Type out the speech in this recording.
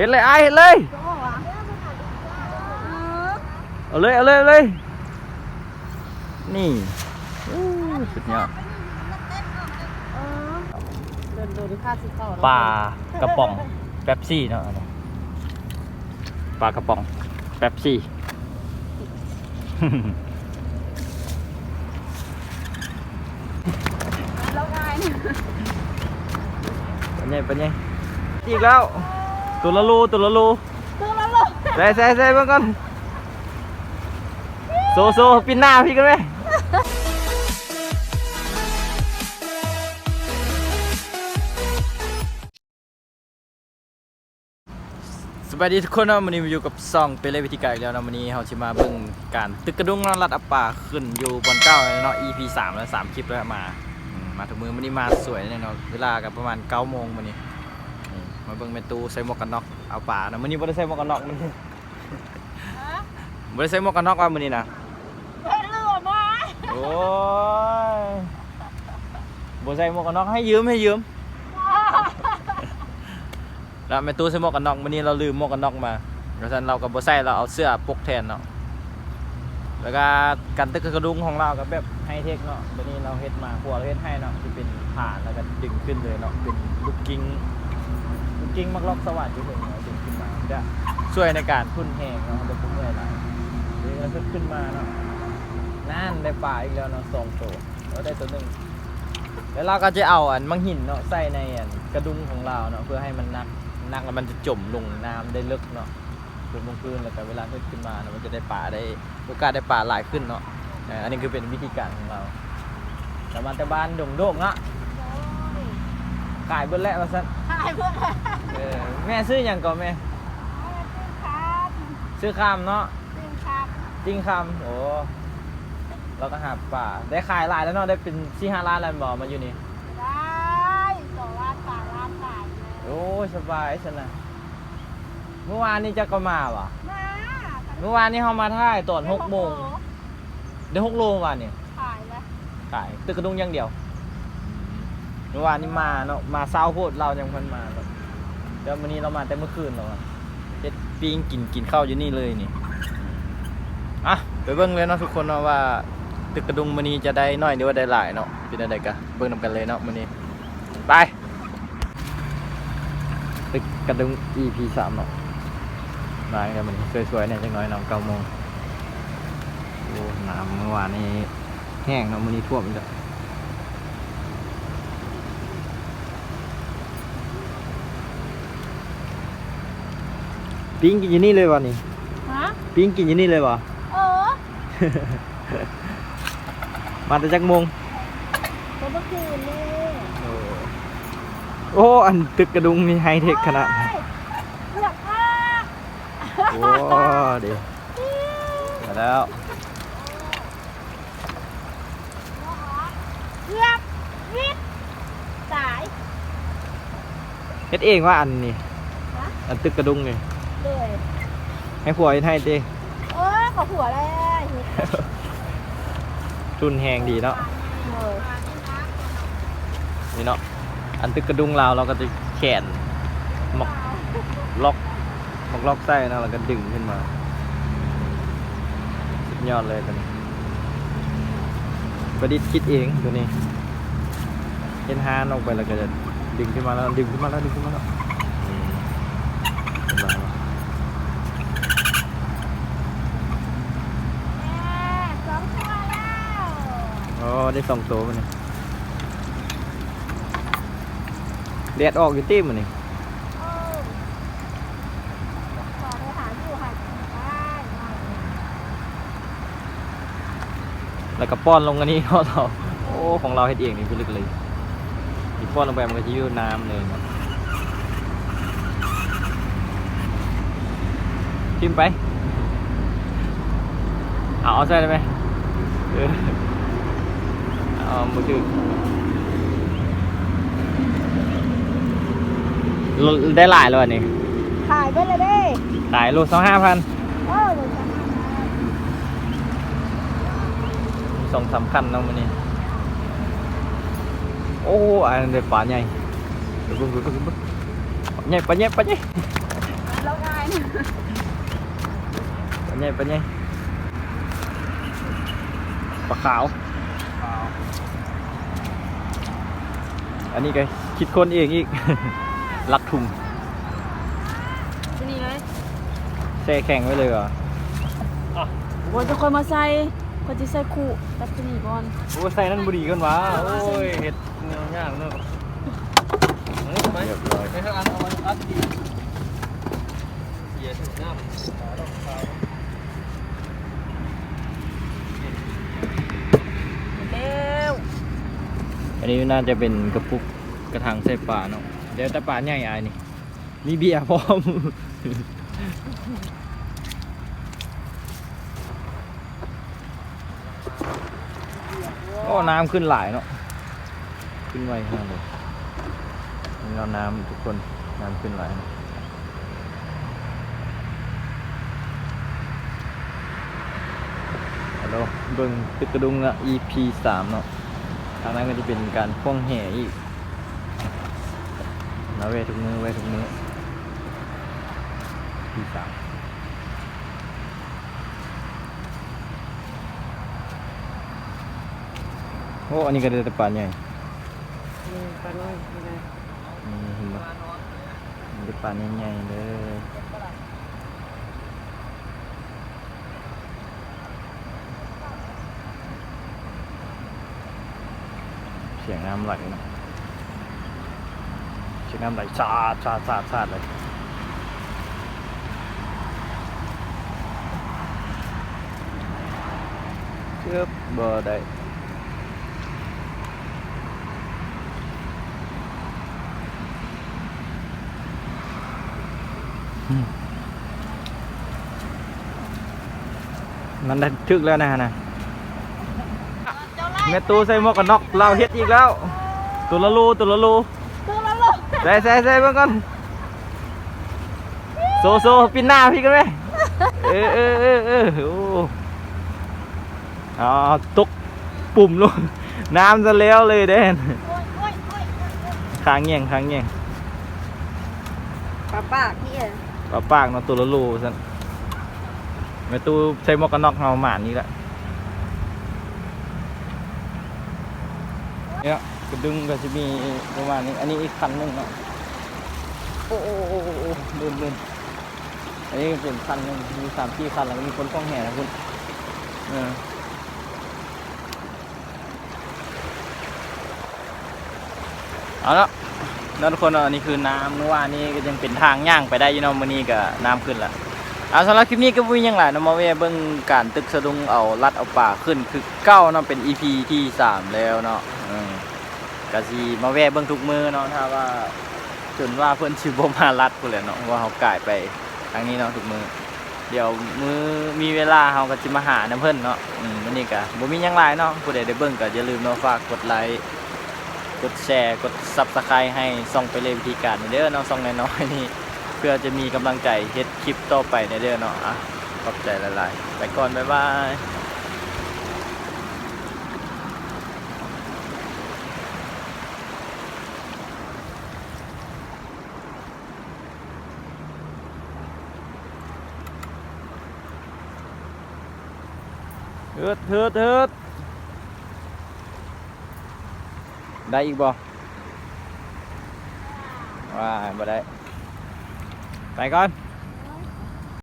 เห็นเลยไอ้ายเห็นเลยโจ้อะเออเอาเลยเอาเลยเอาเลย นี่อู้สุดยอดเออเดินดูดิค่าสิเข้าปลากระป๋องแป๊บซี่เนาะอันนี้ปลากระป๋องแป๊บซี่แล้วไงเนี่ยเป็นไงเป็นไงอีกแล้ว ตัวละโลูตัวละโลูตัวละลูกใส่ใส่ใส่เบิ่งก่อนโซโซปินหน้าพี่กันไหมสวัสดีทุกคนเนาะวันนี้มาอยู่กับซองเป็นเลยวิธีการอีกแล้วเนาะวันนี้เราจะมาเบิ่งการตึกกระดุงเนาะรัดอัปปาขึ้นอยู่บนเก้าเนาะ EP 3แล้ว3คลิปแล้วมาอืมมาถึงมือวันนี้มาสวยเลยเนาะเวลากับประมาณ9โมงวันนี้นี่ มาเบิ่งเมตูใส่หมวกกันน็อกเอาป่านะวันนี้บ่ได้ใส่หมวกกันน็อกมันบ่ได้ใส่หมวกกันน็อกว่ามื้อนี้นะเฮ้ยเลือมาโอ้ยบ่ใส่หมวกกันน็อกให้ยืมให้ยืมแล้วแม่ตู้ใส่หมวกกันน็อกมื้อนี้เราลืมหมวกกันน็อกมาเพราะฉะนั้นเราก็บ่ใส่เราเอาเสื้อปกแทนเนาะแล้วก็กันตึกกระดุงของเราก็แบบไฮเทคเนาะวันนี้เราเฮ็ดมาหัวเราเฮ็ดให้เนาะที่เป็นผ่านแล้วก็ดึงขึ้นเลยเนาะเป็นลูกกิ้งลู กกิ้งมักล็อกสวัสดิ์ที่ผมเอาดึงขึ้นมาจะช่วยในการทุ่นแหงเนาะเป็นผู้เมื่อยหลายเดี๋ยวเราขึ้นมาเนาะนั่นได้ปลาอีกแล้วเนาะสองตัวแล้วได้ตัวหนึ่งแล้วเราก็จะเอาอันมังหินเนาะใส่ในอันกระดุมของเราเนาะเพื่อให้มันนักนักแล้วมันจะจมลงน้ำได้ลึกเนาะจมลงพื้นแล้วก็เวลาขึ้นขึ้นมาเนาะมันจะได้ปลาได้โอกาสได้ปลาหลายขึ้นเนาะเอ่ออันนี้คือเป็นวิธีการของเราแต่มาแต่บ้านดงโด่งเนาะขายเบิ้ลแล้วว่าซั่นหายเพื่อนเออแม่ซื้ออย่างก่อนแม่ครับซื้อคำเนาะจริงครับจริงคำโอ้เราก็หาปลาได้ขายหลายแล้วเนาะได้เป็นสี่ห้าล้านแล้วบ่มาอยู่นี่ได้สองล้านสามล้านบาทเลยโอ้ยสบายชนะเมื่อวานนี้จะก็มาวะมาเมื่อวานนี้เขามาท่ายตอนหกโมงเดี๋ยวหกโมงวันนี่ขายแล้วขายตึกกระดุงอย่างเดียวเมื่อวานนี้มาเนาะมาเศร้าโคตรเรายังเพันมาแบบ เดี๋ยววันนี้เรามาแต่เมื่อคืนแล้วอะเจ็ดปิ้งกินกินข้าวอยู่นี่เลยนี่อะไปเบิ่งเลยเนาะทุกคนเนาะว่า ตึกกระดุงมันนี้จะได้น้อยหรือว่าได้หลายเนาะเป็นอะไรกันเบิ่งนำกันเลยเนาะมันนี้ไปตึกกระดุง EP สามเนาะมากันมันสวยๆเนี่ยจังน้อยน้ำเก้าโมงโอ้น้ำเมื่อวานนี้แห้งเนาะมันนี้ท่วมอีกแล้ว ปิ้งกินอยู่นี่เลยวะนี่ ฮะปิ้งกินอยู่นี่เลยวะ เออมาแต่จักโมงเมื่อคืนนี่โอ้ อันตึกกระดุงมีไฮเทคขนาดนั้น เลือกมากโอ้เดี๋ยวมาแล้วเลือกวิทย์สาย เฮ็ดเองว่าอันนี้ฮะอันตึกกระดุงนี่เลย ให้ผัวเฮ็ดให้เต้เออขอหัวเลยทุนแหงดีเนาะเลยนี่เนาะอันตึกกระดุงเราวเราก็จะแขนหมอกล็อกหมอกล็อกไส้นะแล้วก็ดึงขึ้นมาสุดยอดเลยตัวนี้ประดิษฐ์คิดเองตัวนี้เห็นฮานออกไปแล้วก็จะดึงขึ้นมาแล้วดึงขึ้นมาแล้วดึงขึ้นมาแล้วอืมเห็นไหมวะ แม่สองตัวแล้ว อ๋อ ได้สองตัวมันนี่แดดออกอยู่ต็มมันนี่แล้วก็ป้อนลงอันนี้เขาเราโอ้ ของเราเฮ็ดเองนี่คือลึกเลยอีป้อนลงไปมันก็จะยู่น้ำเลยนะทิมไป เอาเอาใส่ได้ไหมเออ เอามือถือลดได้หลายแล้วอันนี้ขายไปเลยเด้ขายโลสองห้าพันเออเลยจ้ะสองสามคันเนาะมันนี่โอ้อันนี้ปลาใหญ่เดี๋ยวเบิ่งเบิ่งเบิ่งเบิ่งปลาใหญ่ปลาใหญ่ปลาใหญ่ใหญ่ปะใหญ่ปลาขาว อันนี้ก็คิดคนเองอีก ลักถุงที่นี่ไหมแช่แข็งไว้เลยเหรอโอ้ยจะคอยมาใส่คนที่ใส่คู่ตัดที่นี่ก่อนโอ้ใส่นั่นบุรีกันวะโอ้ยเห็ดเนื้อย่างเนื้อเรียบร้อยไปข้างอันเอามันอัดดีเย็นน้ำ เร็วอันนี้น่าจะเป็นกระปุกกระถางใส่ปลาเนาะเดี๋ยวแต่ปลาใหญ่อายนี่มีเบียร์พร้อมโอ้น้ำขึ้นหลายเนาะขึ้นไวขนาดเลยนี่เราน้ำทุกคนน้ำขึ้นหลายนะ ฮัลโหลเบิ่งตึกกระดุงอะ EP สามเนาะทางนั้นก็จะเป็นการพ่วงแห่อีกมาเวทุกมือเวทุกมือ EP สามโอ้ อันนี้ก็ได้แต่ปลาใหญ่นี่ปลาน้อยนี่ไงนี่เห็นปะมันได้ปลาใหญ่ๆเลย เสียงน้ำไหลเนอะเสียงน้ำไหลสาดสาดสาดสาดเลยเชือบบ่ได้มันได้ทึก แล้วนะฮะนะแม่ตูใส่หมวกกันน็อกเราเฮ็ดอีกแล้วตัวละลูตัวละลูตัวละลูกใส่ใส่ใส่เบิ่งก่อนโซโซปินหน้าพี่กันไหมเออเออเออเออโอ้อ๋อตกปุ่มลงน้ำจะแล้วเลยเด่นโอ้ยโอ้ยโอ้ยค้างเงี้ยงค้างเงี้ยงปลาปากนี่เองปลาปากเนาะตัวละลูสันแม่ตูใส่หมวกกันน็อกเฮาหมานนี่แหละ เนี่ยกระดึงก็จะมีประมาณนี้ อันนี้อีกคันหนึงเนาะโอ้โอ้โอ้โอ้โอ้เดินเดินอันนี้เป็นคันหนึงมีสามที่คันแล้วก็มีคนกล้องแห่นะคุณเออเอาละนั่นทุกคนเนาะอันนี้คือน้ำเมื่อวานนี้ก็ยังเป็นทางย่างไปได้อยู่เนาะมื้อนี้ก็น้ำขึ้นละเอาสำหรับคลิปนี้ก็วิ่งยังหลายเนาะมาเวยเบิ่งการตึกสะดุงเอาลัดเอาป่าขึ้นคือเก้าเนาะเป็น EP ที่สามแล้วเนาะ ก็สิมาแวะเบิ่งทุกมือเนาะถ้าว่าจนว่าเพิ่อนสิบมาลัดพุ่นแหละเนาะว่าเฮากายไปทางนี้เนาะทุกมือเดี๋ยวมือมีเวลาเฮาก็สิมาหานํเพิ่นเนาะอืมวันนี้ก็บ่มียังหลายเนาะผู้ใดได้เบิ่งก็อย่าลืมเนาะฝากกดไลค์กดแชร์กดซับสไครต์ให้ส่องไปเลยวิธีการในเด้อเนาะส่องน้อยๆนี่เพื่อจะมีกำลังใจเฮ็ดคลิปต่อไปในเด้อเนาะอะขอบใจหลายๆไปก่อนบ๊ายบาย เถิดเถิดเถิดได้อีกบ่ว้ายบ่ได้ไปก่อน